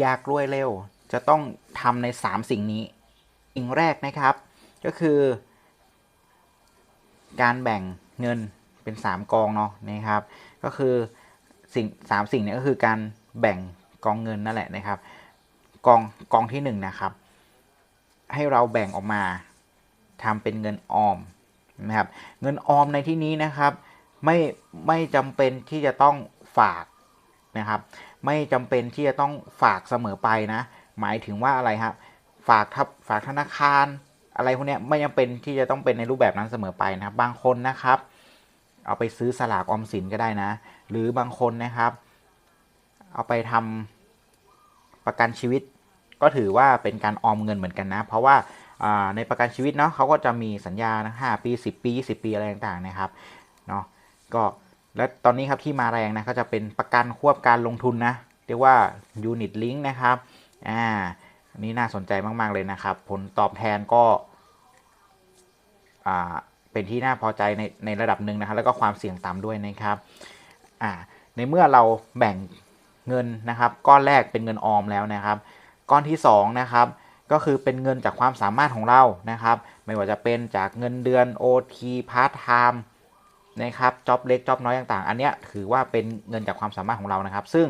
อยากรวยเร็ว จะต้องทำใน 3 สิ่งนี้ สิ่งแรกนะครับ ก็คือ การแบ่งเงินเป็น 3 กองเนาะนะครับ ก็คือสิ่งสามสิ่งนี้ก็คือการแบ่งกองเงินนั่นแหละนะครับ กองกองที่1นงนะครับ ให้เราแบ่งออกมาทำเป็นเงินออมนะครับ เงินออมในที่นี้นะครับ ไม่ไม่จำเป็นที่จะต้องฝาก นะครับ ไม่จำเป็นที่จะต้องฝากเสมอไปนะ หมายถึงว่าอะไรครับฝากทับฝากธนาคาร อะไรพวกนี้ไม่จำเป็นที่จะต้องเป็นในรูปแบบนั้นเสมอไปนะครับ บางคนนะครับ เอาไปซื้อสลากออมสินก็ได้นะ หรือบางคนนะครับ เอาไปทำประกันชีวิต ก็ถือว่าเป็นการออมเงินเหมือนกันนะ เพราะว่าในประกันชีวิตเนาะเขาก็จะมีสัญญานะห้าปี 10 ปี 20 ปีอะไรต่างๆนะครับเนาะก็ และตอนนี้ครับที่มาแรงนะก็จะเป็นประกันควบการลงทุนนะเรียกว่า Unit Link นะครับอ่าอันนี้น่าสนใจมาก ๆ เลยนะครับ ผลตอบแทนก็อ่าเป็นที่น่าพอใจในในระดับหนึ่งนะครับแล้วก็ความเสี่ยงต่ำด้วยนะครับอ่าในเมื่อเราแบ่งเงินนะครับ ก้อนแรกเป็นเงินออมแล้วนะครับ ก้อนที่สองนะครับก็คือเป็นเงินจากความสามารถของเรานะครับ ไม่ว่าจะเป็นจากเงินเดือน OT Part Time นะครับจ็อบเล็กจ็อบน้อยต่างๆ อันเนี้ยถือว่าเป็นเงินจากความสามารถของเรานะครับ ซึ่ง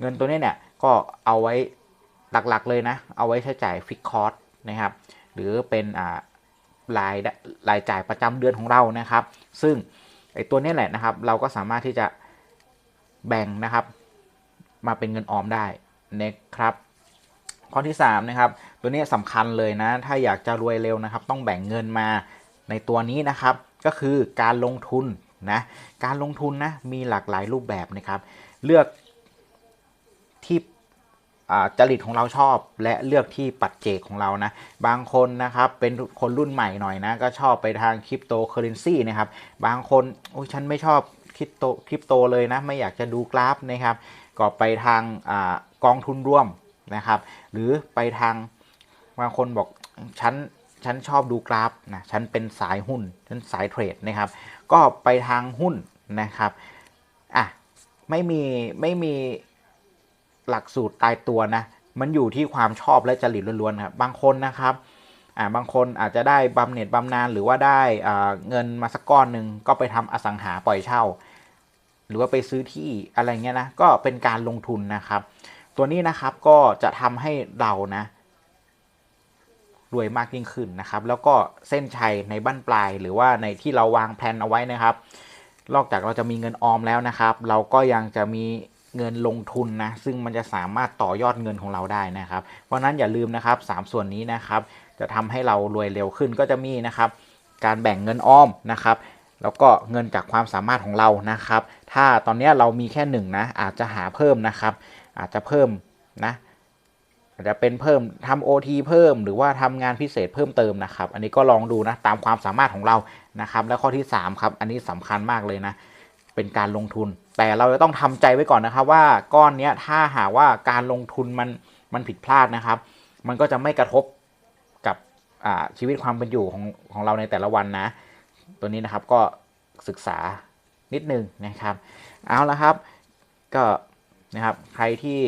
เงินตัวนี้เนี่ยก็เอาไว้หลักๆเลยนะ เอาไว้ใช้จ่ายฟิกคอร์สนะครับ หรือเป็นอ่ารายรายจ่ายประจำเดือนของเรานะครับ ซึ่งไอ้ตัวนี้แหละนะครับ เราก็สามารถที่จะแบ่งนะครับ มาเป็นเงินออมได้นะครับ ข้อที่3นะครับ ตัวนี้สำคัญเลยนะ ถ้าอยากจะรวยเร็วนะครับ ต้องแบ่งเงินมาในตัวนี้นะครับ ก็คือการลงทุนนะการลงทุนนะมีหลากหลายรูปแบบนะครับ เลือกที่จริตของเราชอบและเลือกที่ปัจเจกของเรานะ บางคนนะครับเป็นคนรุ่นใหม่หน่อยนะ ก็ชอบไปทางคริปโตเคอเรนซีนะครับ บางคนโอ้ยฉันไม่ชอบคริปโตคริปโตเลยนะ ไม่อยากจะดูกราฟนะครับ ก็ไปทางอากองทุนร่วมนะครับ หรือไปทางบางคนบอกฉัน ฉันชอบดูกราฟนะฉันเป็นสายหุ้นฉันสายเทรดนะครับ ก็ไปทางหุ้นนะครับอะไม่มีไม่มีหลักสูตรตายตัวนะ มันอยู่ที่ความชอบและจริตล้วนๆครับบางคนนะครับอ่าบางคนอาจจะได้บำเหน็จบำนาญหรือว่าได้อ่าเงินมาสักก้อนหนึ่งก็ไปทำอสังหาปล่อยเช่า หรือว่าไปซื้อที่อะไรเงี้ยนะก็เป็นการลงทุนนะครับ ตัวนี้นะครับก็จะทำให้เรานะ รวยมากยิ่งขึ้นนะครับ แล้วก็เส้นชัยในบั้นปลาย หรือว่าในที่เราวางแผนเอาไว้นะครับ นอกจากเราจะมีเงินออมแล้วนะครับ เราก็ยังจะมีเงินลงทุนนะซึ่งมันจะสามารถต่อยอดเงินของเราได้นะครับ เพราะนั้นอย่าลืมนะครับ 3 ส่วนนี้นะครับ จะทำให้เรารวยเร็วขึ้นก็จะมีนะครับ การแบ่งเงินออมนะครับ แล้วก็เงินจากความสามารถของเรานะครับ ถ้าตอนนี้เรามีแค่หนึ่งนะอาจจะหาเพิ่มนะครับ อาจจะเพิ่มนะ อาจจะเป็นเพิ่มทำ OT เพิ่ม หรือว่าทำงานพิเศษเพิ่มเติมนะครับ อันนี้ก็ลองดูนะตามความสามารถของเรานะครับ และข้อที่3ครับอันนี้สำคัญมากเลยนะเป็นการลงทุน แต่เราจะต้องทำใจไว้ก่อนนะครับ ว่าก้อนนี้ถ้าหากว่าการลงทุนมันมันผิดพลาดนะครับ มันก็จะไม่กระทบกับอาชีวิตความเป็นอยู่ของของเราในแต่ละวันนะ ตัวนี้นะครับก็ศึกษานิดนึงนะครับ เอาละครับก็นะครับใครที่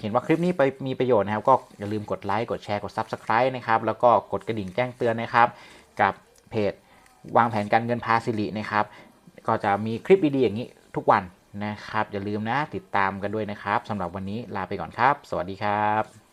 เห็นว่าคลิปนี้ไปมีประโยชน์นะครับ ก็อย่าลืมกดไลค์ กดแชร์ กด Subscribe นะครับ แล้วก็กดกระดิ่งแจ้งเตือนนะครับ กับเพจวางแผนการเงินพาสิรินะครับ ก็จะมีคลิปดีๆอย่างนี้ทุกวันนะครับ อย่าลืมนะติดตามกันด้วยนะครับสำหรับวันนี้ลาไปก่อนครับ สวัสดีครับ